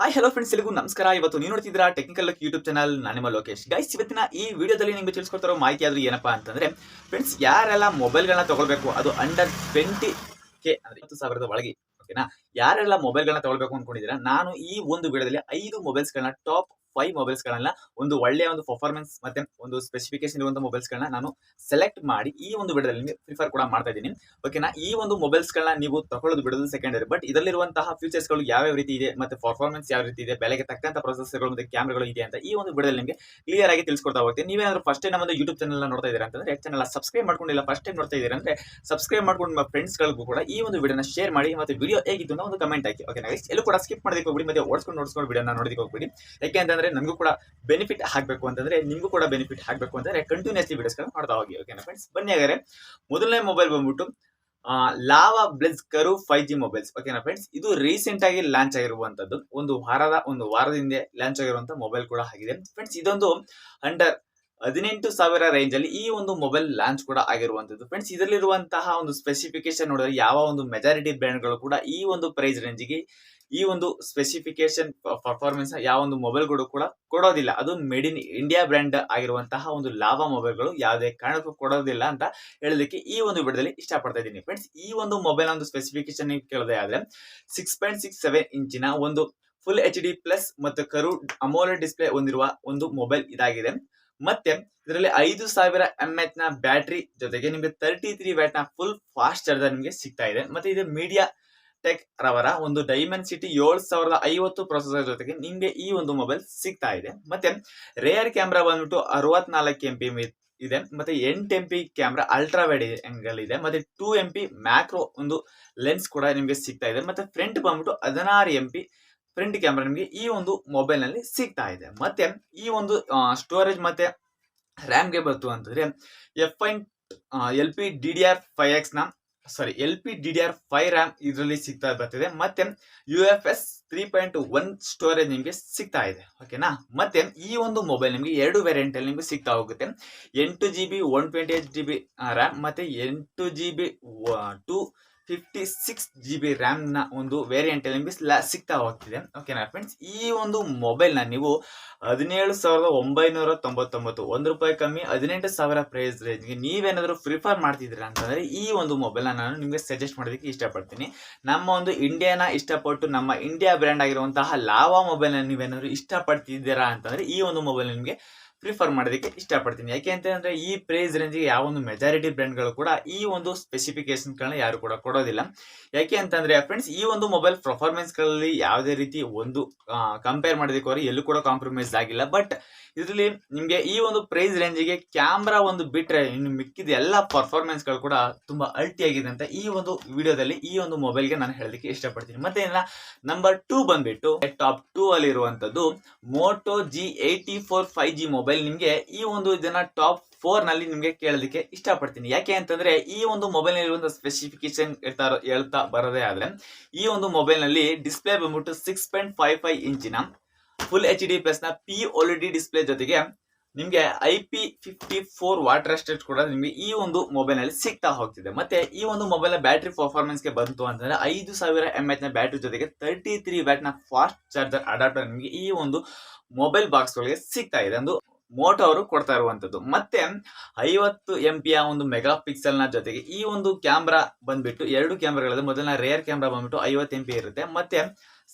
Hi hello friends ಎಲ್ಲರಿಗೂ ನಮಸ್ಕಾರ. ಇವತ್ತು ನೀವು ನೋಡ್ತಿದ್ದೀರಾ ಟೆಕ್ನಿಕಲ್ ಯೂಟ್ಯೂಬ್ ಚಾನಲ್ ನಾನು ನಿಮ್ಮ ಲೋಕೇಶ್. ಗೈಸ್ ಇವತ್ತಿನ ಈ ವಿಡಿಯೋದಲ್ಲಿ ನಿಮಗೆ ತಿಳಿಸ್ಕೊಡ್ತಾರೋ ಮಾಹಿತಿ ಆದ್ರೂ ಏನಪ್ಪಾ ಅಂತಂದ್ರೆ ಫ್ರೆಂಡ್ಸ್ ಯಾರೆಲ್ಲ ಮೊಬೈಲ್ಗಳನ್ನ ತಗೊಳ್ಬೇಕು, ಅದು ಅಂಡರ್ ಟ್ವೆಂಟಿ ಕೆ ಅಂದ್ರೆ ಇಪ್ಪತ್ತು ಸಾವಿರದ ಒಳಗೆ ಓಕೆನಾ ಯಾರೆಲ್ಲ ಮೊಬೈಲ್ಗಳನ್ನ ತಗೊಳ್ಬೇಕು ಅನ್ಕೊಂಡಿದ್ದೀರಾ, ನಾನು ಈ ಒಂದು ವಿಡಿಯೋದಲ್ಲಿ ಐದು ಮೊಬೈಲ್ಸ್ಗಳನ್ನ ಟಾಪ್ ಫೈವ್ ಮೊಬೈಲ್ಸ್ಗಳನ್ನ ಒಂದು ಒಳ್ಳೆಯ ಒಂದು ಪರ್ಫಾರ್ಮೆನ್ಸ್ ಮತ್ತೆ ಒಂದು ಸ್ಪೆಸಿಫಿಕೇಶನ್ ಇರುವಂತಹ ಮೊಬೈಲ್ಸ್ಗಳನ್ನ ನಾನು ಸೆಲೆಕ್ಟ್ ಮಾಡಿ ಈ ಒಂದು ವಿಡಿಯೋದಲ್ಲಿ ನಿಮಗೆ ಪ್ರಿಫರ್ ಕೂಡ ಮಾಡ್ತಾ ಇದ್ದೀನಿ. ಓಕೆನಾ ಈ ಒಂದು ಮೊಬೈಲ್ಸ್ ಗಳನ್ನ ನೀವು ತಗೊಳ್ಳೋದು ಬಿಡೋದು ಸೆಕೆಂಡರಿ ಬಟ್ ಇದರಲ್ಲಿರುವಂತಹ ಫೀಚರ್ಸ್ಗಳು ಯಾವ್ಯಾವ ರೀತಿ ಇದೆ ಮತ್ತೆ ಪರ್ಫಾರ್ಮೆನ್ಸ್ ಯಾವ ರೀತಿ ಇದೆ, ಬೆಲೆಗೆ ತಕ್ಕಂತ ಪ್ರೊಸೆಸರ್ಗಳು ಮತ್ತೆ ಕ್ಯಾಮ್ರಾಗಳು ಇದೆ ಅಂತ ಈ ಒಂದು ವಿಡಿಯೋದಲ್ಲಿ ನಿಮಗೆ ಕ್ಲಿಯರ್ ಆಗಿ ತಿಳಿಸ್ಕೊಡ್ತಾ ಹೋಗ್ತೀನಿ. ನೀವೇನಾದ್ರೂ ಫಸ್ಟ್ ಟೈಮ್ ಒಂದು ಯೂಟ್ಯೂಬ್ ಚಾನಲ್ ನೋಡ್ತಾ ಇದ್ದೀರಾ ಅಂತಂದ್ರೆ ಚಾನಲ್ ಸಬ್ಸ್ಕ್ರೈಬ್ ಮಾಡ್ಕೊಂಡಿಲ್ಲ ಫಸ್ಟ್ ಟೈಮ್ ನೋಡ್ತಾ ಇದ್ದೀರಾ ಅಂದ್ರೆ ಸಬ್ಸ್ಕ್ರೈಬ್ ಮಾಡ್ಕೊಂಡು ನಿಮ್ಮ ಫ್ರೆಂಡ್ಸ್ಗಳಿಗೂ ಕೂಡ ಈ ಒಂದು ವಿಡಿಯೋನ ಶೇರ್ ಮಾಡಿ ಮತ್ತೆ ವಿಡಿಯೋ ಅಂತ ಒಂದು ಕಮೆಂಟ್ ಹಾಕಿ. ಓಕೆ ಎಲ್ಲೂ ಕೂಡ ಸ್ಕಿಪ್ ಮಾಡೋದಕ್ಕೆ ಹೋಗ್ಬಿಡಿ, ಮತ್ತೆ ಓಡಿಸ್ಕೊಂಡು ನೋಡಿಸ್ಕೊಂಡು ವಿಡಿಯೋನ ನೋಡೋದಕ್ಕೆ ಹೋಗ್ಬಿಡಿ. ಯಾಕೆ ಅಂತಂದ್ರೆ ನನಗೂ ಕೂಡ ಬೆನಿಫಿಟ್ ಆಗಬೇಕು ಅಂತಂದ್ರೆ ನಿಮಗೂ ಕೂಡ ಬೆನಿಫಿಟ್ ಆಗಬೇಕು ಅಂತಂದ್ರೆ ಕಂಟಿನ್ಯೂಸ್ಲಿ ವಿಡಿಯೋಸ್ಗಳನ್ನ ಮಾಡ್ತಾ ಹೋಗಿ ಓಕೆನಾ ಫ್ರೆಂಡ್ಸ್ ಬನ್ನಿ ಹಾಗಾದ್ರೆ, ಮೊದಲನೇ ಮೊಬೈಲ್ ಬಂದ್ಬಿಟ್ಟು Lava Blaze curve five G mobiles ಓಕೆನಾ ಫ್ರೆಂಡ್ಸ್ ಇದು ರೀಸೆಂಟ್ ಆಗಿ ಲಾಂಚ್ ಆಗಿರುವಂತದ್ದು. ಒಂದು ವಾರದ ಒಂದು ವಾರದ ಹಿಂದೆ ಲಾಂಚ್ ಆಗಿರುವಂತ ಮೊಬೈಲ್ ಕೂಡ ಆಗಿದೆ. ಫ್ರೆಂಡ್ಸ್ ಇದೊಂದು ಅಂಡರ್ ಹದಿನೆಂಟು ಸಾವಿರ ರೇಂಜ್ ಅಲ್ಲಿ ಈ ಒಂದು ಮೊಬೈಲ್ ಲಾಂಚ್ ಕೂಡ ಆಗಿರುವಂತದ್ದು. ಫ್ರೆಂಡ್ಸ್ ಇದರಲ್ಲಿರುವಂತಹ ಒಂದು ಸ್ಪೆಸಿಫಿಕೇಶನ್ ನೋಡಿದ್ರೆ ಯಾವ ಒಂದು ಮೆಜಾರಿಟಿ ಬ್ರ್ಯಾಂಡ್ಗಳು ಕೂಡ ಈ ಒಂದು ಪ್ರೈಸ್ ರೇಂಜ್ಗೆ ಈ ಒಂದು ಸ್ಪೆಸಿಫಿಕೇಶನ್ ಪರ್ಫಾರ್ಮೆನ್ಸ್ ಯಾವ ಒಂದು ಮೊಬೈಲ್ಗಳು ಕೂಡ ಕೊಡೋದಿಲ್ಲ. ಅದು ಮೇಡ್ ಇನ್ ಇಂಡಿಯಾ ಬ್ರ್ಯಾಂಡ್ ಆಗಿರುವಂತಹ ಒಂದು ಲಾಭ ಮೊಬೈಲ್ಗಳು ಯಾವುದೇ ಕಾರಣಕ್ಕೂ ಕೊಡೋದಿಲ್ಲ ಅಂತ ಹೇಳೋದಕ್ಕೆ ಈ ಒಂದು ವಿಡಿಯೋದಲ್ಲಿ ಇಷ್ಟಪಡ್ತಾ ಇದ್ದೀನಿ. ಫ್ರೆಂಡ್ಸ್ ಈ ಒಂದು ಮೊಬೈಲ್ ಒಂದು ಸ್ಪೆಸಿಫಿಕೇಶನ್ ಕೇಳೋದೇ ಆದ್ರೆ ಸಿಕ್ಸ್ ಪಾಯಿಂಟ್ ಸಿಕ್ಸ್ ಸೆವೆನ್ ಇಂಚಿನ ಒಂದು ಫುಲ್ ಎಚ್ ಡಿ ಪ್ಲಸ್ ಮತ್ತು ಕರು ಅಮೋಲೆಡ್ ಡಿಸ್ಪ್ಲೇ ಹೊಂದಿರುವ ಒಂದು ಮೊಬೈಲ್ ಇದಾಗಿದೆ. ಮತ್ತೆ ಇದರಲ್ಲಿ ಐದು ಸಾವಿರ ಎಂ ಎಚ್ನ ಬ್ಯಾಟ್ರಿ ಜೊತೆಗೆ ನಿಮಗೆ ತರ್ಟಿ ತ್ರೀ ವ್ಯಾಟ್ನ ಫುಲ್ ಫಾಸ್ಟ್ ಚಾರ್ಜರ್ ನಿಮಗೆ ಸಿಗ್ತಾ ಇದೆ. ಮತ್ತೆ ಇದು ಮೀಡಿಯಾ ಟೆಕ್ ರವರ ಒಂದು ಡೈಮಂಡ್ ಸಿಟಿ ಏಳು ಸಾವಿರದ ಐವತ್ತು ಪ್ರೊಸೆಸರ್ ಜೊತೆಗೆ ನಿಮಗೆ ಈ ಒಂದು ಮೊಬೈಲ್ ಸಿಗ್ತಾ ಇದೆ. ಮತ್ತೆ ರೇರ್ ಕ್ಯಾಮ್ರಾ ಬಂದ್ಬಿಟ್ಟು ಅರವತ್ನಾಲ್ಕು ಎಂ ಪಿ ಇದೆ. ಮತ್ತೆ ಎಂಟು M P camera ultra wide angle ಇದೆ. ಮತ್ತೆ ಟೂ ಎಂ ಪಿ ಮ್ಯಾಕ್ರೋ ಒಂದು ಲೆನ್ಸ್ ಕೂಡ ನಿಮಗೆ ಸಿಗ್ತಾ ಇದೆ. ಮತ್ತೆ ಫ್ರಂಟ್ ಬಂದ್ಬಿಟ್ಟು ಹದಿನಾರು ಎಂ ಪಿ ಫ್ರಂಟ್ ಕ್ಯಾಮ್ರಾ ನಿಮಗೆ ಈ ಒಂದು ಮೊಬೈಲ್ನಲ್ಲಿ ಸಿಗ್ತಾ ಇದೆ. ಮತ್ತೆ ಈ ಒಂದು ಸ್ಟೋರೇಜ್ ಮತ್ತೆ ರ್ಯಾಮ್ಗೆ ಬಂತು ಅಂತಂದ್ರೆ ಎಫ್ ಐನ್ L P D D R five ಎಕ್ಸ್ನ sorry L P D D R five RAM ಇದರಲ್ಲಿ ಸಿಗ್ತಾ ಬರ್ತಿದೆ. ಮತ್ತೆ U F S three point one storage ನಿಮಗೆ ಸಿಗ್ತಾ ಇದೆ. ಓಕೆನಾ ಮತ್ತೆ ಈ ಒಂದು ಮೊಬೈಲ್ ನಿಮಗೆ ಎರಡು ವೇರಿಯಂಟ್ ಅಲ್ಲಿ ನಿಮಗೆ ಸಿಗ್ತಾ ಹೋಗುತ್ತೆ. ಎಂಟು G B one twenty eight G B RAM ಮತ್ತೆ ಎಂಟು G B two fifty six G B ರ್ಯಾಮ್ನ ಒಂದು ವೇರಿಯಂಟ್ ಅಲ್ಲಿ ಸಿಗ್ತಾ ಹೋಗ್ತಿದೆ. ಓಕೆನಾ ಫ್ರೆಂಡ್ಸ್ ಈ ಒಂದು ಮೊಬೈಲ್ನ ನೀವು ಹದಿನೇಳು ಸಾವಿರದ ಒಂಬೈನೂರ ತೊಂಬತ್ತೊಂಬತ್ತು, ಒಂದು ರೂಪಾಯಿ ಕಮ್ಮಿ, ಹದಿನೆಂಟು ಸಾವಿರ ಪ್ರೈಸ್ ರೇಂಜ್ಗೆ ನೀವೇನಾದರೂ ಪ್ರಿಫರ್ ಮಾಡ್ತಿದ್ದೀರಾ ಅಂತಂದರೆ ಈ ಒಂದು ಮೊಬೈಲ್ನ ನಾನು ನಿಮಗೆ ಸಜೆಸ್ಟ್ ಮಾಡೋದಕ್ಕೆ ಇಷ್ಟಪಡ್ತೀನಿ. ನಮ್ಮ ಒಂದು ಇಂಡಿಯಾನ ಇಷ್ಟಪಟ್ಟು ನಮ್ಮ ಇಂಡಿಯಾ ಬ್ರ್ಯಾಂಡ್ ಆಗಿರುವಂತಹ ಲಾವಾ ಮೊಬೈಲ್ನ ನೀವೇನಾದರೂ ಇಷ್ಟಪಡ್ತಿದ್ದೀರಾ ಅಂತಂದರೆ ಈ ಒಂದು ಮೊಬೈಲ್ ನಿಮಗೆ ಪ್ರಿಫರ್ ಮಾಡೋದಕ್ಕೆ ಇಷ್ಟಪಡ್ತೀನಿ. ಯಾಕೆ ಅಂತಂದ್ರೆ ಈ ಪ್ರೈಸ್ ರೇಂಜ್ಗೆ ಯಾವ ಒಂದು ಮೆಜಾರಿಟಿ ಬ್ರ್ಯಾಂಡ್ಗಳು ಕೂಡ ಈ ಒಂದು ಸ್ಪೆಸಿಫಿಕೇಶನ್ಗಳನ್ನ ಯಾರು ಕೂಡ ಕೊಡೋದಿಲ್ಲ. ಯಾಕೆ ಅಂತಂದ್ರೆ ಫ್ರೆಂಡ್ಸ್ ಈ ಒಂದು ಮೊಬೈಲ್ ಪರ್ಫಾರ್ಮೆನ್ಸ್ಗಳಲ್ಲಿ ಯಾವುದೇ ರೀತಿ ಒಂದು ಕಂಪೇರ್ ಮಾಡೋದಕ್ಕೆ ಅವರು ಎಲ್ಲೂ ಕೂಡ ಕಾಂಪ್ರಮೈಸ್ ಆಗಿಲ್ಲ. ಬಟ್ ಇದರಲ್ಲಿ ನಿಮಗೆ ಈ ಒಂದು ಪ್ರೈಸ್ ರೇಂಜಿಗೆ ಕ್ಯಾಮ್ರಾ ಒಂದು ಬಿಟ್ರೆ ಇನ್ನು ಮಿಕ್ಕಿದ ಎಲ್ಲ ಪರ್ಫಾರ್ಮೆನ್ಸ್ಗಳು ಕೂಡ ತುಂಬಾ ಅಲ್ಟಿಯಾಗಿದೆ ಅಂತ ಈ ಒಂದು ವಿಡಿಯೋದಲ್ಲಿ ಈ ಒಂದು ಮೊಬೈಲ್ಗೆ ನಾನು ಹೇಳೋದಕ್ಕೆ ಇಷ್ಟಪಡ್ತೀನಿ. ಮತ್ತೆ ನಂಬರ್ ಟೂ ಬಂದ್ಬಿಟ್ಟು ಟಾಪ್ ಟೂ ಅಲ್ಲಿ ಇರುವಂತದ್ದು Moto G eighty four five G mobile ನಿಮಗೆ ಈ ಒಂದು ಇದನ್ನ ಟಾಪ್ ಫೋರ್ನಲ್ಲಿ ನಿಮಗೆ ಕೇಳೋದಕ್ಕೆ ಇಷ್ಟಪಡ್ತೀನಿ. ಯಾಕೆ ಅಂತಂದ್ರೆ ಈ ಒಂದು ಮೊಬೈಲ್ ಒಂದು ಸ್ಪೆಸಿಫಿಕೇಶನ್ ಹೇಳ್ತಾ ಹೇಳ್ತಾ ಬರೋದೇ ಆದ್ರೆ ಈ ಒಂದು ಮೊಬೈಲ್ನಲ್ಲಿ ಡಿಸ್ಪ್ಲೇ ಬಂದ್ಬಿಟ್ಟು ಸಿಕ್ಸ್ ಪಾಯಿಂಟ್ ಫೈವ್ ಫೈವ್ ಇಂಚಿನ ಫುಲ್ ಎಚ್ ಡಿ ಪ್ಲಸ್ನ ಪಿ ಡಿ ಡಿಸ್ಪ್ಲೇ ಜೊತೆಗೆ ನಿಮಗೆ I P fifty four water resistant ಕೂಡ ನಿಮಗೆ ಈ ಒಂದು ಮೊಬೈಲ್ನಲ್ಲಿ ಸಿಗ್ತಾ ಹೋಗ್ತಿದೆ. ಮತ್ತೆ ಈ ಒಂದು ಮೊಬೈಲ್ನ ಬ್ಯಾಟ್ರಿ ಪರ್ಫಾರ್ಮೆನ್ಸ್ಗೆ ಬಂತು ಅಂತಂದ್ರೆ ಐದು ಸಾವಿರ ಎಂ ಎಚ್ನ ಬ್ಯಾಟ್ರಿ ಜೊತೆಗೆ ತರ್ಟಿ ತ್ರೀ ವ್ಯಾಟ್ನ ಫಾಸ್ಟ್ ಚಾರ್ಜರ್ ಅಡಾಪ್ಟರ್ ನಿಮಗೆ ಈ ಒಂದು ಮೊಬೈಲ್ ಬಾಕ್ಸ್ ಗಳಿಗೆ ಸಿಗ್ತಾ ಇದೆ. ಒಂದು ಮೋಟೋ ಅವರು ಕೊಡ್ತಾ ಇರುವಂತದ್ದು. ಮತ್ತೆ ಐವತ್ತು ಎಂ ಪಿಯ ಒಂದು ಮೆಗಾ ಪಿಕ್ಸೆಲ್ನ ಜೊತೆಗೆ ಈ ಒಂದು ಕ್ಯಾಮ್ರಾ ಬಂದ್ಬಿಟ್ಟು ಎರಡು ಕ್ಯಾಮ್ರಾಗಳಿದೆ ಮೊದಲನ ರೇರ್ ಕ್ಯಾಮ್ರಾ ಬಂದ್ಬಿಟ್ಟು ಐವತ್ತು ಎಂ ಪಿ ಇರುತ್ತೆ. ಮತ್ತೆ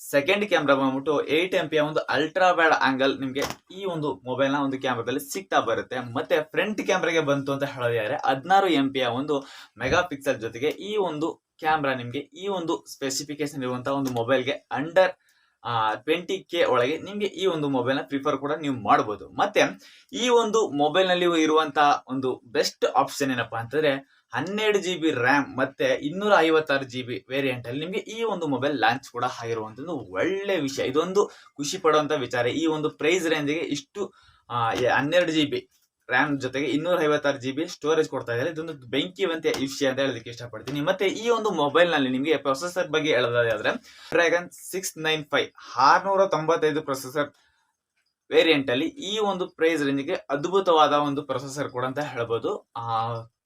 ಸೆಕೆಂಡ್ ಕ್ಯಾಮ್ರಾ ಬಂದ್ಬಿಟ್ಟು ಏಟ್ ಎಂ ಪಿಯ ಒಂದು ಅಲ್ಟ್ರಾ ವೈಡ್ ಆಂಗಲ್ ನಿಮಗೆ ಈ ಒಂದು ಮೊಬೈಲ್ನ ಒಂದು ಕ್ಯಾಮ್ರಾದಲ್ಲಿ ಸಿಗ್ತಾ ಬರುತ್ತೆ. ಮತ್ತೆ ಫ್ರಂಟ್ ಕ್ಯಾಮ್ರಾಗೆ ಬಂತು ಅಂತ ಹೇಳಿದ್ರೆ ಹದಿನಾರು ಎಂ ಪಿಯ ಒಂದು ಮೆಗಾ ಪಿಕ್ಸೆಲ್ ಜೊತೆಗೆ ಈ ಒಂದು ಕ್ಯಾಮ್ರಾ ನಿಮಗೆ ಈ ಒಂದು ಸ್ಪೆಸಿಫಿಕೇಶನ್ ಇರುವಂತಹ ಒಂದು ಮೊಬೈಲ್ಗೆ ಅಂಡರ್ ಟ್ವೆಂಟಿ ಕೆ ಒಳಗೆ ನಿಮಗೆ ಈ ಒಂದು ಮೊಬೈಲ್ನ ಪ್ರಿಫರ್ ಕೂಡ ನೀವು ಮಾಡಬಹುದು ಮತ್ತೆ ಈ ಒಂದು ಮೊಬೈಲ್ನಲ್ಲಿ ಇರುವಂತಹ ಒಂದು ಬೆಸ್ಟ್ ಆಪ್ಷನ್ ಏನಪ್ಪಾ ಅಂತಂದ್ರೆ ಹನ್ನೆರಡು ಜಿ ಬಿ ರ್ಯಾಮ್ ಮತ್ತೆ ಇನ್ನೂರ ಐವತ್ತಾರು ಜಿ ಬಿ ವೇರಿಯಂಟ್ ಅಲ್ಲಿ ನಿಮಗೆ ಈ ಒಂದು ಮೊಬೈಲ್ ಲಾಂಚ್ ಕೂಡ ಆಗಿರುವಂತದ್ದು ಒಳ್ಳೆ ವಿಷಯ. ಇದೊಂದು ಖುಷಿ ಪಡುವಂತ ವಿಚಾರ. ಈ ಒಂದು ಪ್ರೈಸ್ ರೇಂಜ್ಗೆ ಇಷ್ಟು ಹನ್ನೆರಡು ಜಿ ಬಿ ರ್ಯಾಮ್ ಜೊತೆಗೆ ಇನ್ನೂರ ಐವತ್ತಾರು ಜಿ ಬಿ ಸ್ಟೋರೇಜ್ ಕೊಡ್ತಾ ಇದ್ದಾರೆ. ಇದೊಂದು ಬೆಂಕಿವಂತ ವಿಷಯ ಅಂತ ಹೇಳೋದಕ್ಕೆ ಇಷ್ಟಪಡ್ತೀನಿ. ಮತ್ತೆ ಈ ಒಂದು ಮೊಬೈಲ್ನಲ್ಲಿ ನಿಮಗೆ ಪ್ರೊಸೆಸರ್ ಬಗ್ಗೆ ಹೇಳೋದಾದ್ರೆ ಡ್ರ್ಯಾಗನ್ ಸಿಕ್ಸ್ ನೈನ್ ಫೈವ್ ಆರ್ನೂರ ತೊಂಬತ್ತೈದು ಪ್ರೊಸೆಸರ್ ವೇರಿಯಂಟ್ ಅಲ್ಲಿ ಈ ಒಂದು ಪ್ರೈಸ್ ರೇಂಜ್ಗೆ ಅದ್ಭುತವಾದ ಒಂದು ಪ್ರೊಸೆಸರ್ ಕೂಡ ಅಂತ ಹೇಳ್ಬೋದು.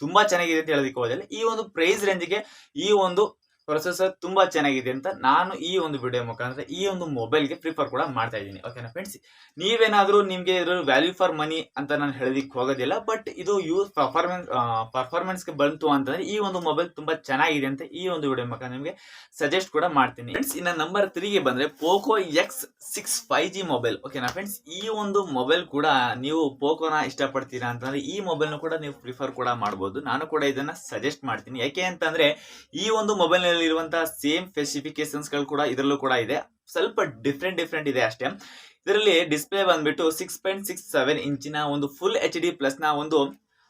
ತುಂಬಾ ಚೆನ್ನಾಗಿದೆ ಅಂತ ಹೇಳೋದಕ್ಕೆ ಹೋದಲ್ಲಿ ಈ ಒಂದು ಪ್ರೈಸ್ ರೇಂಜ್ಗೆ ಈ ಒಂದು ಪ್ರೊಸೆಸರ್ ತುಂಬಾ ಚೆನ್ನಾಗಿದೆ ಅಂತ ನಾನು ಈ ಒಂದು ವಿಡಿಯೋ ಮುಖಾಂತರ ಈ ಒಂದು ಮೊಬೈಲ್ಗೆ ಪ್ರಿಫರ್ ಕೂಡ ಮಾಡ್ತಾ ಇದ್ದೀನಿ. ಓಕೆನಾ ಫ್ರೆಂಡ್ಸ್ ನೀವೇನಾದ್ರೂ ನಿಮಗೆ ಇದ್ರ ವ್ಯಾಲ್ಯೂ ಫಾರ್ ಮನಿ ಅಂತ ನಾನು ಹೇಳೋದಿಕ್ಕೆ ಹೋಗೋದಿಲ್ಲ ಬಟ್ ಇದು ಯೂಸ್ ಪರ್ಫಾರ್ಮೆನ್ಸ್ ಪರ್ಫಾರ್ಮೆನ್ಸ್ಗೆ ಬಂತು ಅಂತಂದರೆ ಈ ಒಂದು ಮೊಬೈಲ್ ತುಂಬ ಚೆನ್ನಾಗಿದೆ ಅಂತ ಈ ಒಂದು ವಿಡಿಯೋ ಮುಖಾಂತರ ನಿಮಗೆ ಸಜೆಸ್ಟ್ ಕೂಡ ಮಾಡ್ತೀನಿ. ಫ್ರೆಂಡ್ಸ್ ಇನ್ನ ನಂಬರ್ ತ್ರೀಗೆ ಬಂದರೆ Poco X six five G mobile ಓಕೆನಾ ಫ್ರೆಂಡ್ಸ್ ಈ ಒಂದು ಮೊಬೈಲ್ ಕೂಡ ನೀವು ಪೋಕೋನ ಇಷ್ಟಪಡ್ತೀರಾ ಅಂತಂದರೆ ಈ ಮೊಬೈಲ್ನ ಕೂಡ ನೀವು ಪ್ರಿಫರ್ ಕೂಡ ಮಾಡ್ಬೋದು. ನಾನು ಕೂಡ ಇದನ್ನು ಸಜೆಸ್ಟ್ ಮಾಡ್ತೀನಿ. ಯಾಕೆ ಅಂತಂದರೆ ಈ ಒಂದು ಮೊಬೈಲ್ ನಲ್ಲಿ ಇರುವಂತಹ ಸೇಮ್ ಸ್ಪೆಸಿಫಿಕೇಶನ್ಸ್ಗಳು ಕೂಡ ಇದರಲ್ಲೂ ಕೂಡ ಇದೆ. ಸ್ವಲ್ಪ ಡಿಫ್ರೆಂಟ್ ಡಿಫ್ರೆಂಟ್ ಇದೆ ಅಷ್ಟೇ. ಇದರಲ್ಲಿ ಡಿಸ್ಪ್ಲೇ ಬಂದ್ಬಿಟ್ಟು ಸಿಕ್ಸ್ ಪಾಯಿಂಟ್ ಸಿಕ್ಸ್ ಸೆವೆನ್ ಇಂಚಿನ ಒಂದು ಫುಲ್ ಎಚ್ ಡಿ ಪ್ಲಸ್ನ ಒಂದು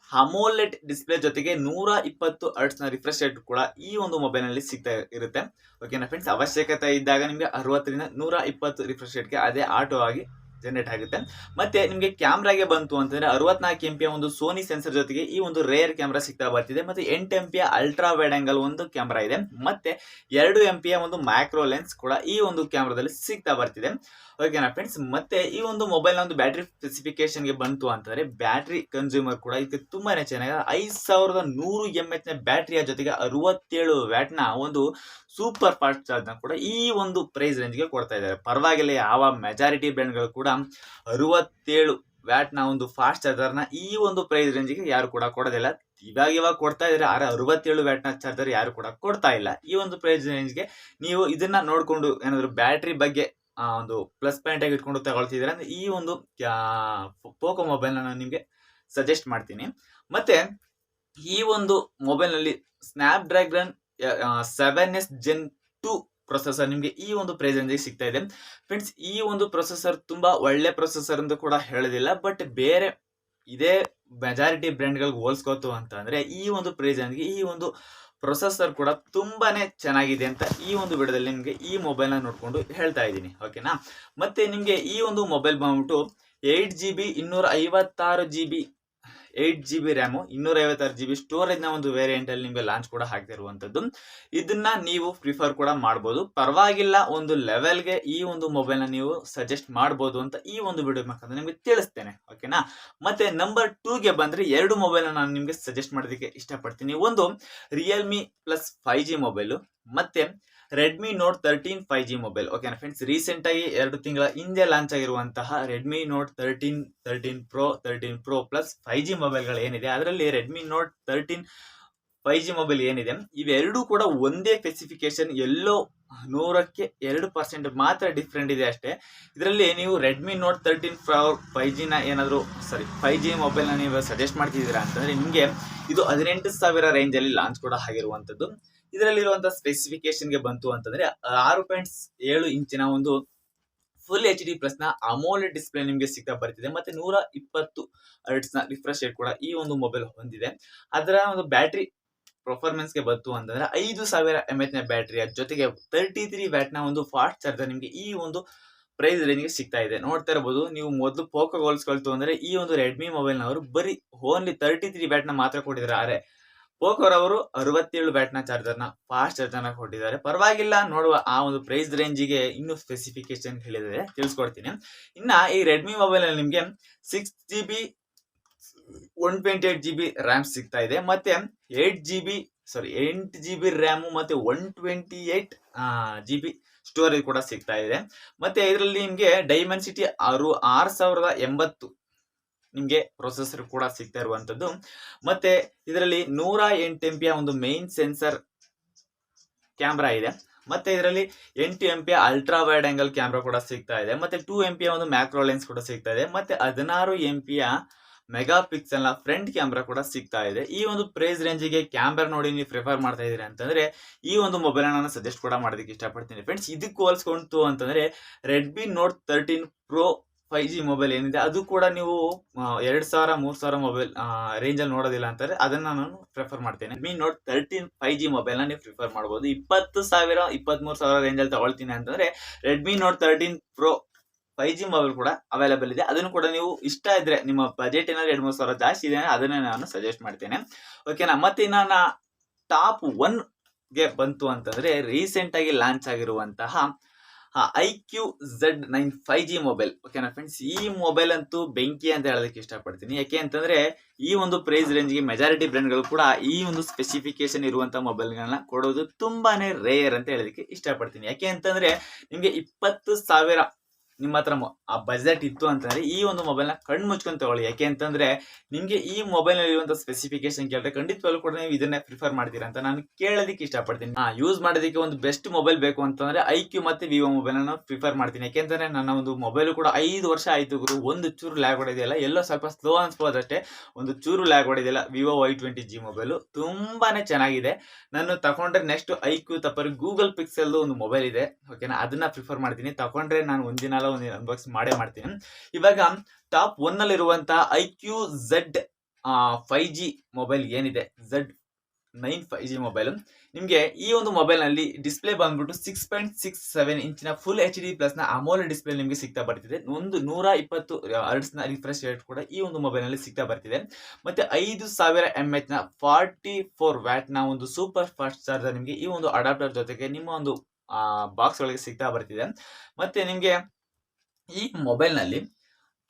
ಹಮೋಲೆಟ್ ಡಿಸ್ಪ್ಲೇ ಜೊತೆಗೆ ನೂರ ಇಪ್ಪತ್ತು ಅರ್ಟ್ಸ್ನ ರಿಫ್ರೆಶ್ ರೇಟ್ ಕೂಡ ಈ ಒಂದು ಮೊಬೈಲ್ನಲ್ಲಿ ಸಿಗ್ತಾ ಇರುತ್ತೆ. ಓಕೆನಾ ಫ್ರೆಂಡ್ಸ್ ಅವಶ್ಯಕತೆ ಇದ್ದಾಗ ನಿಮಗೆ ಅರವತ್ತರಿಂದ ನೂರ ಇಪ್ಪತ್ತು ರಿಫ್ರೆಶ್ ರೇಟ್ಗೆ ಅದೇ ಆಟೋ ಆಗಿ ಜನರೇಟ್ ಆಗುತ್ತೆ. ಮತ್ತೆ ನಿಮಗೆ ಕ್ಯಾಮ್ರಾಗೆ ಬಂತು ಅಂತಂದ್ರೆ ಅರವತ್ನಾಲ್ಕು ಎಂ ಪಿಯ ಒಂದು ಸೋನಿ ಸೆನ್ಸರ್ ಜೊತೆಗೆ ಈ ಒಂದು ರೇರ್ ಕ್ಯಾಮ್ರಾ ಸಿಗ್ತಾ ಬರ್ತಿದೆ. ಮತ್ತೆ ಎಂಟು M P ultra wide angle ಒಂದು ಕ್ಯಾಮ್ರಾ ಇದೆ. ಮತ್ತೆ ಎರಡು ಎಂ ಪಿಯ ಒಂದು ಮ್ಯಾಕ್ರೋ ಲೆನ್ಸ್ ಕೂಡ ಈ ಒಂದು ಕ್ಯಾಮ್ರಾದಲ್ಲಿ ಸಿಗ್ತಾ ಬರ್ತಿದೆ. ಓಕೆನಾ ಫ್ರೆಂಡ್ಸ್ ಮತ್ತೆ ಈ ಒಂದು ಮೊಬೈಲ್ ಒಂದು ಬ್ಯಾಟ್ರಿ ಸ್ಪೆಸಿಫಿಕೇಶನ್ಗೆ ಬಂತು ಅಂತಂದ್ರೆ ಬ್ಯಾಟ್ರಿ ಕನ್ಸ್ಯೂಮರ್ ಕೂಡ ಇದಕ್ಕೆ ತುಂಬಾನೇ ಚೆನ್ನಾಗಿದೆ. ಐದು ಸಾವಿರದ ನೂರು ಎಂ ಎಚ್ ಬ್ಯಾಟ್ರಿಯ ಜೊತೆಗೆ ಅರವತ್ತೇಳು ವ್ಯಾಟ್ನ ಒಂದು ಸೂಪರ್ ಫಾಸ್ಟ್ ಚಾರ್ಜ್ನ ಕೂಡ ಈ ಒಂದು ಪ್ರೈಸ್ ರೇಂಜ್ಗೆ ಕೊಡ್ತಾ ಇದ್ದಾರೆ. ಪರವಾಗಿಲ್ಲ, ಯಾವ ಮೆಜಾರಿಟಿ ಬ್ರ್ಯಾಂಡ್ಗಳು ಕೂಡ ಅರವತ್ತೇಳು ವ್ಯಾಟ್ನ ಒಂದು ಫಾಸ್ಟ್ ಚಾರ್ಜರ್ನ ಈ ಒಂದು ಪ್ರೈಸ್ ರೇಂಜ್ಗೆ ಯಾರು ಕೂಡ ಕೊಡೋದಿಲ್ಲ. ಇವಾಗ ಇವಾಗ ಕೊಡ್ತಾ ಇದ್ರೆ ಆರ ಅರವತ್ತೇಳು ವ್ಯಾಟ್ನ ಚಾರ್ಜರ್ ಯಾರು ಕೂಡ ಕೊಡ್ತಾ ಇಲ್ಲ. ಈ ಒಂದು ಪ್ರೈಸ್ ರೇಂಜ್ಗೆ ನೀವು ಇದನ್ನ ನೋಡ್ಕೊಂಡು ಏನಾದರೂ ಬ್ಯಾಟ್ರಿ ಬಗ್ಗೆ ಒಂದು ಪ್ಲಸ್ ಪಾಯಿಂಟ್ ಆಗಿ ಇಟ್ಕೊಂಡು ತಗೊಳ್ತಿದ್ರೆ ಅಂದ್ರೆ ಈ ಒಂದು ಪೋಕೋ ಮೊಬೈಲ್ ನಾನು ನಿಮಗೆ ಸಜೆಸ್ಟ್ ಮಾಡ್ತೀನಿ. ಮತ್ತೆ ಈ ಒಂದು ಮೊಬೈಲ್ನಲ್ಲಿ Snapdragon seven S Gen two processor ನಿಮಗೆ ಈ ಒಂದು ಪ್ರೈಸ್ ರೇಂಜ್ ಸಿಗ್ತಾ ಇದೆ. ಫ್ರೆಂಡ್ಸ್ ಈ ಒಂದು ಪ್ರೊಸೆಸರ್ ತುಂಬಾ ಒಳ್ಳೆ ಪ್ರೊಸೆಸರ್ ಅಂತ ಕೂಡ ಹೇಳೋದಿಲ್ಲ ಬಟ್ ಬೇರೆ ಇದೇ ಮೆಜಾರಿಟಿ ಬ್ರ್ಯಾಂಡ್ಗಳಿಗೆ ಹೋಲ್ಸ್ಕೋತು ಅಂತ ಅಂದ್ರೆ ಈ ಒಂದು ಪ್ರೈಸ್ ರೇಂಜ್ಗೆ ಈ ಒಂದು ಪ್ರೊಸೆಸರ್ ಕೂಡ ತುಂಬಾನೇ ಚೆನ್ನಾಗಿದೆ ಅಂತ ಈ ಒಂದು ವಿಡಿಯೋದಲ್ಲಿ ನಿಮಗೆ ಈ ಮೊಬೈಲ್ನ ನೋಡ್ಕೊಂಡು ಹೇಳ್ತಾ ಇದ್ದೀನಿ. ಓಕೆನಾ ಮತ್ತೆ ನಿಮಗೆ ಈ ಒಂದು ಮೊಬೈಲ್ ಬಂದ್ಬಿಟ್ಟು ಏಯ್ಟ್ ಜಿ ಬಿ ಇನ್ನೂರ ಐವತ್ತಾರು G B eight G B RAM ಇನ್ನೂರ ಐವತ್ತಾರು ಜಿ ಬಿ ಸ್ಟೋರೇಜ್ನ ಒಂದು ವೇರಿಯಂಟ್ ಅಲ್ಲಿ ನಿಮಗೆ ಲಾಂಚ್ ಕೂಡ ಹಾಕ್ತಿರುವಂತದ್ದು ಇದನ್ನ ನೀವು ಪ್ರಿಫರ್ ಕೂಡ ಮಾಡ್ಬೋದು. ಪರವಾಗಿಲ್ಲ, ಒಂದು ಲೆವೆಲ್ಗೆ ಈ ಒಂದು ಮೊಬೈಲ್ನ ನೀವು ಸಜೆಸ್ಟ್ ಮಾಡ್ಬೋದು ಅಂತ ಈ ಒಂದು ವಿಡಿಯೋ ಮುಖಾಂತರ ನಿಮಗೆ ತಿಳಿಸ್ತೇನೆ ಓಕೆನಾ ಮತ್ತೆ ನಂಬರ್ ಟೂಗೆ ಬಂದ್ರೆ ಎರಡು ಮೊಬೈಲ್ ನಾನು ನಿಮಗೆ ಸಜೆಸ್ಟ್ ಮಾಡೋದಕ್ಕೆ ಇಷ್ಟಪಡ್ತೀನಿ. ಒಂದು Realme plus five G mobile ಮತ್ತೆ Redmi Note thirteen five G mobile ಓಕೆನಾ ಫ್ರೆಂಡ್ಸ್ ರೀಸೆಂಟ್ ಆಗಿ ಎರಡು ತಿಂಗಳ ಹಿಂದೆ ಲಾಂಚ್ ಆಗಿರುವಂತಹ Redmi Note thirteen thirteen pro thirteen pro plus five G ಮೊಬೈಲ್ಗಳು ಏನಿದೆ, ಅದರಲ್ಲಿ Redmi Note thirteen five G mobile ಏನಿದೆ, ಇವೆರಡೂ ಕೂಡ ಒಂದೇ ಸ್ಪೆಸಿಫಿಕೇಶನ್ ಎಲ್ಲೋ ನೂರಕ್ಕೆ ಎರಡು ಪರ್ಸೆಂಟ್ ಮಾತ್ರ ಡಿಫ್ರೆಂಟ್ ಇದೆ ಅಷ್ಟೇ. ಇದರಲ್ಲಿ ನೀವು Redmi Note thirteen pro five ಜಿನ ಏನಾದರೂ ಸಾರಿ ಫೈವ್ ಜಿ ಮೊಬೈಲ್ನ ನೀವು ಸಜೆಸ್ಟ್ ಮಾಡ್ತಿದ್ದೀರಾ ಅಂತಂದರೆ ನಿಮಗೆ ಇದು ಹದಿನೆಂಟು ಸಾವಿರ ರೇಂಜಲ್ಲಿ ಲಾಂಚ್ ಕೂಡ ಆಗಿರುವಂಥದ್ದು. ಇದರಲ್ಲಿರುವಂಥ ಸ್ಪೆಸಿಫಿಕೇಶನ್ಗೆ ಬಂತು ಅಂತಂದರೆ, ಆರು ಪಾಯಿಂಟ್ ಏಳು ಇಂಚಿನ ಒಂದು ಫುಲ್ ಎಚ್ ಡಿ ಪ್ಲಸ್ನ ನ ಅಮೋಲೆಡ್ ಡಿಸ್ಪ್ಲೇ ನಿಮಗೆ ಸಿಗ್ತಾ ಬರ್ತಿದೆ. ಮತ್ತೆ ನೂರ ಇಪ್ಪತ್ತು ಅರ್ಟ್ಸ್ನ ರಿಫ್ರೆಶ್ ರೇಟ್ ಕೂಡ ಈ ಒಂದು ಮೊಬೈಲ್ ಹೊಂದಿದೆ. ಅದರ ಒಂದು ಬ್ಯಾಟ್ರಿ ಪರ್ಫಾರ್ಮೆನ್ಸ್ಗೆ ಬಂತು ಅಂತಂದ್ರೆ ಐದು ಸಾವಿರ ಎಂ ಎಚ್ನ ಬ್ಯಾಟ್ರಿಯ ಜೊತೆಗೆ ತರ್ಟಿ ತ್ರೀ ವ್ಯಾಟ್ನ ಒಂದು ಫಾಸ್ಟ್ ಚಾರ್ಜರ್ ನಿಮಗೆ ಈ ಒಂದು ಪ್ರೈಸ್ ರೇಂಜ್ಗೆ ಸಿಗ್ತಾ ಇದೆ. ನೋಡ್ತಾ ಇರಬಹುದು ನೀವು ಮೊದಲು ಪೋಕೋ ಹೋಲಿಸ್ಕೊಳ್ತು ಅಂದ್ರೆ ಈ ಒಂದು ರೆಡ್ಮಿ ಮೊಬೈಲ್ ನವರು ಬರೀ ಓನ್ಲಿ ತರ್ಟಿ ತ್ರೀ ಬ್ಯಾಟ್ನ ಮಾತ್ರ ಕೊಟ್ಟಿದ್ದಾರೆ. ಪೋಕೋರವರು ಅರವತ್ತೇಳು ಬ್ಯಾಟ್ನ ಚಾರ್ಜರ್ನ ಫಾಸ್ಟ್ ಚಾರ್ಜರ್ನ ಕೊಟ್ಟಿದ್ದಾರೆ. ಪರವಾಗಿಲ್ಲ, ನೋಡುವ ಆ ಒಂದು ಪ್ರೈಸ್ ರೇಂಜಿಗೆ ಇನ್ನು ಸ್ಪೆಸಿಫಿಕೇಶನ್ ಹೇಳಿದ್ರೆ ತಿಳಿಸ್ಕೊಡ್ತೀನಿ. ಇನ್ನ ಈ ರೆಡ್ಮಿ ಮೊಬೈಲ್ ನಿಮಗೆ ನಿಮ್ಗೆ six G B one twenty eight G B RAM ಸಿಗ್ತಾ ಇದೆ. ಮತ್ತೆ ಏಟ್ ಜಿ ಬಿ ಸಾರಿ ಎಂಟು ಜಿ ಬಿ ರ್ಯಾಮು ಮತ್ತೆ one twenty eight G B storage ಕೂಡ ಸಿಗ್ತಾ ಇದೆ. ಮತ್ತೆ ಇದರಲ್ಲಿ ನಿಮ್ಗೆ ಡೈಮೆನ್ಸಿಟಿ ಆರು ಆರು ಸಾವಿರದ ಎಂಬತ್ತು ನಿಮಗೆ ಪ್ರೊಸೆಸರ್ ಕೂಡ ಸಿಗ್ತಾ ಇರುವಂತದ್ದು. ಮತ್ತೆ ಇದರಲ್ಲಿ ನೂರ ಎಂಟು ಎಂ ಪಿಯ ಒಂದು ಮೇನ್ ಸೆನ್ಸರ್ ಕ್ಯಾಮ್ರಾ ಇದೆ. ಮತ್ತೆ ಇದರಲ್ಲಿ ಎಂಟು M P ultra wide angle camera ಕೂಡ ಸಿಗ್ತಾ ಇದೆ. ಮತ್ತೆ ಟೂ ಎಂ ಪಿಯ ಒಂದು ಮ್ಯಾಕ್ರೋ ಲೆನ್ಸ್ ಕೂಡ ಸಿಗ್ತಾ ಇದೆ. ಮತ್ತೆ ಹದಿನಾರು ಎಂ ಪಿಯ ಮೆಗಾ ಪಿಕ್ಸೆಲ್ನ ಫ್ರಂಟ್ ಕ್ಯಾಮ್ರಾ ಕೂಡ ಸಿಗ್ತಾ ಇದೆ. ಈ ಒಂದು ಪ್ರೈಸ್ ರೇಂಜಿಗೆ ಕ್ಯಾಮ್ರಾ ನೋಡಿ ನೀವು ಪ್ರಿಫರ್ ಮಾಡ್ತಾ ಇದೀರಿ ಅಂತಂದ್ರೆ, ಈ ಒಂದು ಮೊಬೈಲ್ ನಾನು ಸಜೆಸ್ಟ್ ಕೂಡ ಮಾಡೋದಕ್ಕೆ ಇಷ್ಟಪಡ್ತೀನಿ. ಫ್ರೆಂಡ್ಸ್ ಇದಕ್ಕೆ ಹೋಲಿಸ್ಕೊಂತು ಅಂತಂದ್ರೆ Redmi Note thirteen pro five G mobile ಏನಿದೆ, ಅದು ಕೂಡ ನೀವು ಎರಡ್ ಸಾವಿರ, ಮೂರ್ ಸಾವಿರ ಮೊಬೈಲ್ ರೇಂಜ್ ಅಲ್ಲಿ ನೋಡೋದಿಲ್ಲ ಅಂತಂದ್ರೆ, ಅದನ್ನ ನಾನು ಪ್ರಿಫರ್ ಮಾಡ್ತೇನೆ. Mi Note thirteen five G ಮೊಬೈಲ್ನ ನೀವು ಪ್ರಿಫರ್ ಮಾಡಬಹುದು ಇಪ್ಪತ್ತು ಸಾವಿರ ಇಪ್ಪತ್ತ್ ಮೂರು ಸಾವಿರ ರೇಂಜ್ ಅಲ್ಲಿ ತಗೊಳ್ತೀನಿ ಅಂತಂದ್ರೆ Redmi Note thirteen pro five G mobile ಕೂಡ ಅವೈಲೇಬಲ್ ಇದೆ. ಅದನ್ನು ಕೂಡ ನೀವು ಇಷ್ಟ ಇದ್ರೆ ನಿಮ್ಮ ಬಜೆಟ್ ಏನಾದ್ರು ಎರಡು ಮೂರು ಸಾವಿರ ಜಾಸ್ತಿ ಇದೆ ಅದನ್ನೇ ನಾನು ಸಜೆಸ್ಟ್ ಮಾಡ್ತೇನೆ. ಓಕೆನಾ ಮತ್ತೆ ನಾನು ಟಾಪ್ ಒನ್ಗೆ ಬಂತು ಅಂತಂದ್ರೆ ರೀಸೆಂಟ್ ಆಗಿ ಲಾಂಚ್ ಆಗಿರುವಂತಹ I Q Z nine five G mobile ಓಕೆನಾ ಫ್ರೆಂಡ್ಸ್ ಈ ಮೊಬೈಲ್ ಅಂತೂ ಬೆಂಕಿ ಅಂತ ಹೇಳೋದಕ್ಕೆ ಇಷ್ಟಪಡ್ತೀನಿ. ಯಾಕೆ ಅಂತಂದ್ರೆ ಈ ಒಂದು ಪ್ರೈಸ್ ರೇಂಜ್ಗೆ ಮೆಜಾರಿಟಿ ಬ್ರ್ಯಾಂಡ್ಗಳು ಕೂಡ ಈ ಒಂದು ಸ್ಪೆಸಿಫಿಕೇಶನ್ ಇರುವಂತ ಮೊಬೈಲ್ಗಳನ್ನ ಕೊಡೋದು ತುಂಬಾನೇ ರೇರ್ ಅಂತ ಹೇಳೋದಕ್ಕೆ ಇಷ್ಟಪಡ್ತೀನಿ. ಯಾಕೆ ಅಂತಂದ್ರೆ ನಿಮ್ಗೆ ಇಪ್ಪತ್ತು ಸಾವಿರ ನಿಮ್ಮ ಹತ್ರ ಆ ಬಜೆಟ್ ಇತ್ತು ಅಂತಂದ್ರೆ ಈ ಒಂದು ಮೊಬೈಲ್ನ ಕಣ್ಣು ಮುಚ್ಕೊಂಡು ತಗೊಳ್ಳಿ. ಯಾಕೆ ಅಂತಂದ್ರೆ ನಿಮ್ಗೆ ಈ ಮೊಬೈಲ್ನಲ್ಲಿ ಇರುವಂತ ಸ್ಪೆಸಿಫಿಕೇಶನ್ ಕೇಳಿದ್ರೆ ಖಂಡಿತವಾಗ್ಲೂ ಕೂಡ ನೀವು ಇದನ್ನೇ ಪ್ರಿಫರ್ ಮಾಡ್ತೀರಾ ಅಂತ ನಾನು ಕೇಳೋದಕ್ಕೆ ಇಷ್ಟಪಡ್ತೀನಿ. ಹಾ ಯೂಸ್ ಮಾಡೋದಕ್ಕೆ ಒಂದು ಬೆಸ್ಟ್ ಮೊಬೈಲ್ ಬೇಕು ಅಂತಂದ್ರೆ ಐ ಕ್ಯೂ ಮತ್ತೆ ವಿವೋ ಮೊಬೈಲ್ ನಾನು ಪ್ರಿಫರ್ ಮಾಡ್ತೀನಿ. ಯಾಕೆಂದ್ರೆ ನನ್ನ ಒಂದು ಮೊಬೈಲ್ ಕೂಡ ಐದು ವರ್ಷ ಆಯ್ತು ಗುರು. ಒಂದು ಚೂರು ಲ್ಯಾಗ್ ಹೊಡೆದಿಲ್ಲ ಎಲ್ಲೋ ಸ್ವಲ್ಪ ಸ್ಲೋ ಅನ್ಸ್ಬೋದಷ್ಟೇ ಒಂದು ಚೂರು ಲ್ಯಾಗ್ ಹೊಡೆದಿಲ್ಲ Vivo Y twenty G mobile ತುಂಬಾನೇ ಚೆನ್ನಾಗಿದೆ. ನಾನು ತಗೊಂಡ್ರೆ ನೆಕ್ಸ್ಟ್ ಐ ಕ್ಯೂ ತಪ್ಪರಿ ಗೂಗಲ್ ಪಿಕ್ಸೆಲ್ ಒಂದು ಮೊಬೈಲ್ ಇದೆ. ಓಕೆನಾ ಅದನ್ನ ಪ್ರಿಫರ್ ಮಾಡ್ತೀನಿ. ತಗೊಂಡ್ರೆ ನಾನು ಒಂದಿನ ಒಂದಿನ ಅನ್ಬಾಕ್ಸ್ ಮಾಡೇ ಮಾಡ್ತೀನಿ. ಇವಾಗ ಟಾಪ್ ಒನ್ ಅಲ್ಲಿರುವಂತಹ I Q Z five G mobile ಏನಿದೆ? Z nine five G mobile ನಿಮಗೆ ಈ ಒಂದು ಮೊಬೈಲ್ನಲ್ಲಿ ಡಿಸ್ಪ್ಲೇ ಬಂದ್ಬಿಟ್ಟು ಸಿಕ್ಸ್ ಪಾಯಿಂಟ್ ಸಿಕ್ಸ್ ಸೆವೆನ್ ಇಂಚಿನ ಫುಲ್ ಎಚ್ ಡಿ ನ ಅಮೋಲ್ ಡಿಸ್ಪ್ಲೇ ನಿಮಗೆ ಸಿಗ್ತಾ ಬರ್ತಿದೆ. ಒಂದು ನೂರ ಇಪ್ಪತ್ತು ನ ರಿಫ್ರೆಶ್ ರೇಟ್ ಕೂಡ ಈ ಒಂದು ಮೊಬೈಲ್ನಲ್ಲಿ ಸಿಗ್ತಾ ಬರ್ತಿದೆ. ಮತ್ತೆ ಐದು ಸಾವಿರ ಎಂ ಎಚ್ನ ಫಾರ್ಟಿ ಫೋರ್ ವ್ಯಾಟ್ನ ಒಂದು ಸೂಪರ್ ಫಾಸ್ಟ್ ಚಾರ್ಜರ್ ನಿಮಗೆ ಈ ಒಂದು ಅಡಾಪ್ಟರ್ ಜೊತೆಗೆ ನಿಮ್ಮ ಒಂದು ಬಾಕ್ಸ್ ಒಳಗೆ ಸಿಗ್ತಾ ಬರ್ತಿದೆ. ಮತ್ತೆ ನಿಮಗೆ ಈ ಮೊಬೈಲ್ನಲ್ಲಿ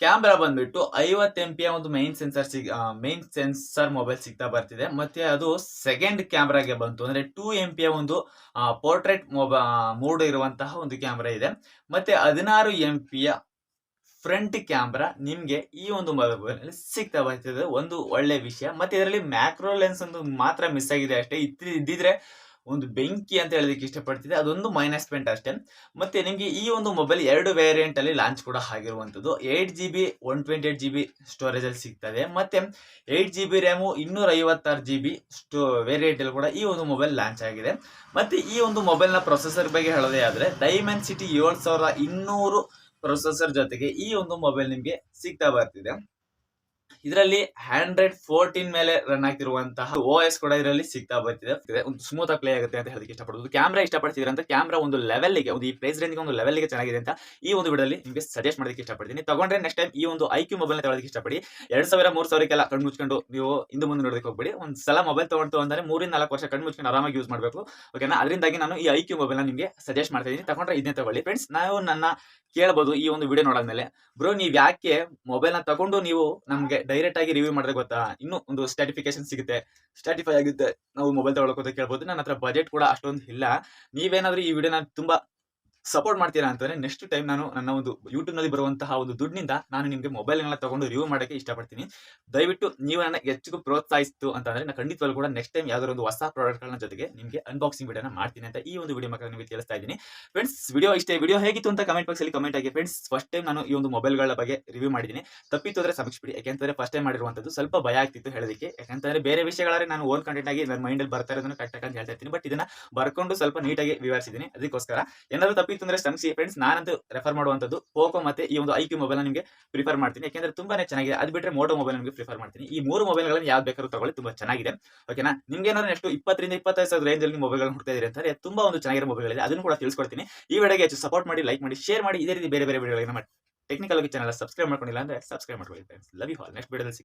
ಕ್ಯಾಮ್ರಾ ಬಂದ್ಬಿಟ್ಟು ಐವತ್ತು ಎಂ ಪಿಯ ಒಂದು ಮೈನ್ ಸೆನ್ಸರ್ ಸಿಗ್ ಮೈನ್ ಸೆನ್ಸರ್ ಮೊಬೈಲ್ ಸಿಗ್ತಾ ಬರ್ತಿದೆ. ಮತ್ತೆ ಅದು ಸೆಕೆಂಡ್ ಕ್ಯಾಮ್ರಾಗೆ ಬಂತು. ಅಂದ್ರೆ ಟೂ ಎಂ ಪಿಯ ಒಂದು ಪೋರ್ಟ್ರೇಟ್ ಮೊಬೈ ಮೂಡ್ ಇರುವಂತಹ ಒಂದು ಕ್ಯಾಮ್ರಾ ಇದೆ. ಮತ್ತೆ ಹದಿನಾರು ಎಂ ಪಿಯ ಫ್ರಂಟ್ ಕ್ಯಾಮ್ರಾ ನಿಮಗೆ ಈ ಒಂದು ಮೊಬೈಲ್ ಸಿಗ್ತಾ ಬರ್ತಿದೆ. ಒಂದು ಒಳ್ಳೆ ವಿಷಯ. ಮತ್ತೆ ಇದರಲ್ಲಿ ಮ್ಯಾಕ್ರೋ ಲೆನ್ಸ್ ಒಂದು ಮಾತ್ರ ಮಿಸ್ ಆಗಿದೆ ಅಷ್ಟೇ. ಇದ್ದಿದ್ರೆ ಒಂದು ಬೆಂಕಿ ಅಂತ ಹೇಳೋದಕ್ಕೆ ಇಷ್ಟಪಡ್ತಿದೆ ಅದೊಂದು ಮೈನಸ್ ಪಾಯಿಂಟ್ ಅಷ್ಟೇ. ಮತ್ತೆ ನಿಮಗೆ ಈ ಒಂದು ಮೊಬೈಲ್ ಎರಡು ವೇರಿಯಂಟ್ ಅಲ್ಲಿ ಲಾಂಚ್ ಕೂಡ ಆಗಿರುವಂತದ್ದು eight G B one twenty eight G B storage ಅಲ್ಲಿ ಸಿಗ್ತದೆ. ಮತ್ತೆ ಏಟ್ ಜಿ ಬಿ ರ್ಯಾಮು ಇನ್ನೂರ ಐವತ್ತಾರು ಜಿ ಬಿ ಸ್ಟೋ ವೇರಿಯಂಟ್ ಅಲ್ಲಿ ಕೂಡ ಈ ಒಂದು ಮೊಬೈಲ್ ಲಾಂಚ್ ಆಗಿದೆ. ಮತ್ತೆ ಈ ಒಂದು ಮೊಬೈಲ್ನ ಪ್ರೊಸೆಸರ್ ಬಗ್ಗೆ ಹೇಳೋದೇ ಆದ್ರೆ ಡೈಮಂಡ್ ಸಿಟಿ ಏಳು ಸಾವಿರದ ಇನ್ನೂರು ಪ್ರೊಸೆಸರ್ ಜೊತೆಗೆ ಈ ಒಂದು ಮೊಬೈಲ್ ನಿಮಗೆ ಸಿಗ್ತಾ ಬರ್ತಿದೆ. ಇದರಲ್ಲಿ ಹ್ಯಾಂಡ್ರೆಡ್ ಫೋರ್ಟೀನ್ ಮೇಲೆ ರನ್ ಆಗ್ತಿರುವಂತಹ ಓ ಎಸ್ ಕೂಡ ಇದರಲ್ಲಿ ಸಿಗ್ತಾ ಬರ್ತಿದೆ. ಒಂದು ಸ್ಮೂತ್ ಆಗಿ ಪ್ಲೇ ಆಗುತ್ತೆ ಅಂತ ಹೇಳೋದಕ್ಕೆ ಇಷ್ಟಪಡೋದು. ಕ್ಯಾಮ್ರಾ ಇಷ್ಟಪಡ್ತಿದ್ರೆ ಅಂತ ಕ್ಯಾಮ್ರಾ ಒಂದು ಲೆವೆಲ್ಗೆ ಒಂದು ಈ ಪ್ರೈಸ್ ರೇಂಜ್ಗೆ ಒಂದು ಲೆವೆಲ್ಗೆ ಚೆನ್ನಾಗಿದೆ ಅಂತ ಈ ಒಂದು ವಿಡಿಯೋದಲ್ಲಿ ನಿಮಗೆ ಸಜೆಸ್ಟ್ ಮಾಡೋದಕ್ಕೆ ಇಷ್ಟಪಡ್ತೀನಿ. ತಗೊಂಡ್ರೆ ನೆಕ್ಸ್ಟ್ ಟೈಮ್ ಈ ಒಂದು ಐ ಕ್ಯೂ ಮೊಬೈಲ್ ತಗೊಳ್ಳೋದಕ್ಕೆ ಇಷ್ಟಪಡಿ. ಎರಡು ಸಾವಿರ, ಮೂರು ಸಾವಿರಕ್ಕೆಲ್ಲ ಕಣ್ಣು ಮುಚ್ಕೊಂಡು ನೀವು ಇಂದು ಮುಂದೆ ನೋಡೋದಕ್ಕೆ ಹೋಗ್ಬೇಡಿ. ಒಂದು ಸಲ ಮೊಬೈಲ್ ತಗೊಂಡು ಅಂದ್ರೆ ಮೂರಿಂದ ನಾಲ್ಕು ವರ್ಷ ಕಣ್ಣು ಮುಚ್ಕೊಂಡು ಆರಾಮಾಗಿ ಯೂಸ್ ಮಾಡಬೇಕು. ಓಕೆನಾ ಅದರಿಂದಾಗಿ ನಾನು ಈ ಐ ಕ್ಯೂ ಮೊಬೈಲ್ನ ನಿಮಗೆ ಸಜೆಸ್ಟ್ ಮಾಡ್ತಾ ಇದ್ದೀನಿ. ತಗೊಂಡ್ರೆ ಇದನ್ನೇ ತಗೊಳ್ಳಿ. ಫ್ರೆಂಡ್ಸ್ ನಾವು ನನ್ನ ಕೇಳ್ಬೋದು ಈ ಒಂದು ವಿಡಿಯೋ ನೋಡಾದ್ಮೇಲೆ. ಬ್ರೋ ನೀವು ಯಾಕೆ ಮೊಬೈಲ್ನ ತಗೊಂಡು ನೀವು ನಮಗೆ ಡೈರೆಕ್ಟ್ ಆಗಿ ರಿವ್ಯೂ ಮಾಡಿದ್ರೆ ಗೊತ್ತಾ? ಇನ್ನೂ ಒಂದು ಸ್ಟಾಟಿಫಿಕೇಶನ್ ಸಿಗುತ್ತೆ. ಸ್ಟಾಟಿಫೈ ಆಗುತ್ತೆ. ನಾವು ಮೊಬೈಲ್ ತಗೊಳಕ್ಕೆ ಅಂತ ಕೇಳ್ಬೋದು. ನನ್ನ ಹತ್ರ ಬಜೆಟ್ ಕೂಡ ಅಷ್ಟೊಂದು ಇಲ್ಲ. ನೀವೇನಾದ್ರೂ ಈ ವಿಡಿಯೋನ ತುಂಬಾ ಸಪೋರ್ಟ್ ಮಾಡ್ತೀರಾ ಅಂತಂದ್ರೆ ನೆಕ್ಸ್ಟ್ ಟೈಮ್ ನಾನು ನನ್ನ ಒಂದು ಯೂಟ್ಯೂಬ್ನಲ್ಲಿ ಬರುವಂತಹ ಒಂದು ದುಡ್ಡಿನಿಂದ ನಾನು ನಿಮಗೆ ಮೊಬೈಲ್ಗಳನ್ನ ತಗೊಂಡು ರಿವ್ಯೂ ಮಾಡೋಕ್ಕೆ ಇಷ್ಟಪಡ್ತೀನಿ. ದಯವಿಟ್ಟು ನೀವು ನನ್ನ ಹೆಚ್ಚಿಗೂ ಪ್ರೋತ್ಸಾಹಿಸ್ತು ಅಂತಂದ್ರೆ ನಾನು ಖಂಡಿತವಾಗ್ಲೂ ಕೂಡ ನೆಕ್ಸ್ಟ್ ಟೈಮ್ ಯಾವ್ದಾದ್ರು ಒಂದು ಹೊಸ ಪ್ರಾಡಕ್ಟ್ಗಳನ್ನ ಜೊತೆಗೆ ನಿಮಗೆ ಅನ್ಬಾಕ್ಸಿಂಗ್ ವಿಡಿಯೋನ ಮಾಡ್ತೀನಿ ಅಂತ ಈ ಒಂದು ವಿಡಿಯೋ ಮಕ್ಕಳ ನಿಮಗೆ ತಿಳಿಸ್ತಾ ಇದ್ದೀನಿ. ಫ್ರೆಂಡ್ಸ್ ವಿಡಿಯೋ ಇಷ್ಟೇ. ವಿಡಿಯೋ ಹೇಗಿತ್ತು ಅಂತ ಕಮೆಂಟ್ ಬಾಕ್ಸ್ ಅಲ್ಲಿ ಕಮೆಂಟ್ ಆಗಿ ಫ್ರೆಂಡ್ಸ್ ಫಸ್ಟ್ ಟೈಮ್ ನಾನು ಈ ಒಂದು ಮೊಬೈಲ್ಗಳ ಬಗ್ಗೆ ರಿವ್ಯೂ ಮಾಡಿದ್ದೀನಿ. ತಪ್ಪಿತ್ತು ಅಂದ್ರೆ ಸಮೀಕ್ಷಿಬಿಡಿ ಯಾಕೆಂತಂದ್ರೆ ಫಸ್ಟ್ ಟೈಮ್ ಮಾಡಿರುವಂತದ್ದು ಸ್ವಲ್ಪ ಭಯ ಆಗ್ತಿತ್ತು ಹೇಳೋದಕ್ಕೆ. ಯಾಕಂತಂದ್ರೆ ಬೇರೆ ವಿಷಯಗಳಾದ್ರೆ ನಾನು ಓನ್ ಕಂಟೆಂಟ್ ಆಗಿ ನನ್ನ ಮೈಂಡಲ್ಲಿ ಬರ್ತಾ ಇರೋದನ್ನು ಕರೆಕ್ಟ್ ಅಂತ ಹೇಳ್ತಾ ಇರ್ತೀನಿ. ಬಟ್ ಇದನ್ನ ಬರ್ಕೊಂಡು ಸ್ವಲ್ಪ ನೀಟಾಗಿ ವಿವರಿಸಿದ್ದೀನಿ. ಅದಕ್ಕೋಸ್ಕರ ಏನಾದ್ರು ತಪ್ಪಿತ್ತು ಅಂದ್ರೆ ಶ್ರಮಿಸಿ ಫ್ರೆಂಡ್ಸ್ ನಾನಂತೂ ರೆಫರ್ ಮಾಡುವಂತದ್ದು ಪೋಕೋ ಮತ್ತೆ ಈ ಒಂದು ಐ ಕ್ಯೂ ಮೊಬೈಲ್ ನಿಮಗೆ ಪ್ರಿಫರ್ ಮಾಡ್ತೀನಿ. ಯಾಕೆಂದ್ರೆ ತುಂಬಾನೇ ಚೆನ್ನಾಗಿದೆ. ಅದು ಬಿಟ್ಟರೆ ಮೋಟೋ ಮೊಬೈಲ್ ನಿಮಗೆ ಪ್ರಿಫರ್ ಮಾಡ್ತೀನಿ. ಈ ಮೂರು ಮೊಬೈಲ್ಗಳನ್ನು ಯಾವ್ದು ಬೇಕಾದ್ರೂ ತಗೊಳ್ಳಿ, ತುಂಬಾ ಚೆನ್ನಾಗಿದೆ. ಓಕೆನಾ ನಿಮ್ಗೆ ಏನಾದ್ರೂ ಎಷ್ಟು ಇಪ್ಪತ್ತರಿಂದ ಇಪ್ಪತ್ತೈದು ಸಾವಿರ ರೇಂಜ್ ಅಲ್ಲಿ ಹುಡ್ತಾ ಇದ್ದೀರಿ ಅಂತಾರೆ ತುಂಬಾ ಒಂದು ಚೆನ್ನಾಗಿರೋ ಮೊಬೈಲ್ ಇದೆ ಅದನ್ನು ಕೂಡ ತಿಳಿಸ್ಕೊಡ್ತೀನಿ. ಈ ವಿಡಿಯೋಗೆ ಹೆಚ್ಚು ಸಪೋರ್ಟ್ ಮಾಡಿ ಲೈಕ್ ಮಾಡಿ ಶೇರ್ ಮಾಡಿ. ಇದೇ ರೀತಿ ಬೇರೆ ಬೇರೆ ವಿಡಿಯೋಗಳನ್ನ ಟೆಕ್ನಿಕಲ್ ಆಗಿ ಚಾನಲ್ ಸಬ್ಸ್ಕ್ರೈಬ್ ಮಾಡ್ಕೊಂಡಿಲ್ಲ ಅಂದ್ರೆ ಸಬ್ಸ್ಕ್ರೈಬ್ ಮಾಡ್ಕೊಳ್ಳಿ ಲವ್ ಯು ಹಾಲ್ ನೆಕ್ಸ್ಟ್ ವಿಡಿಯೋದಲ್ಲಿ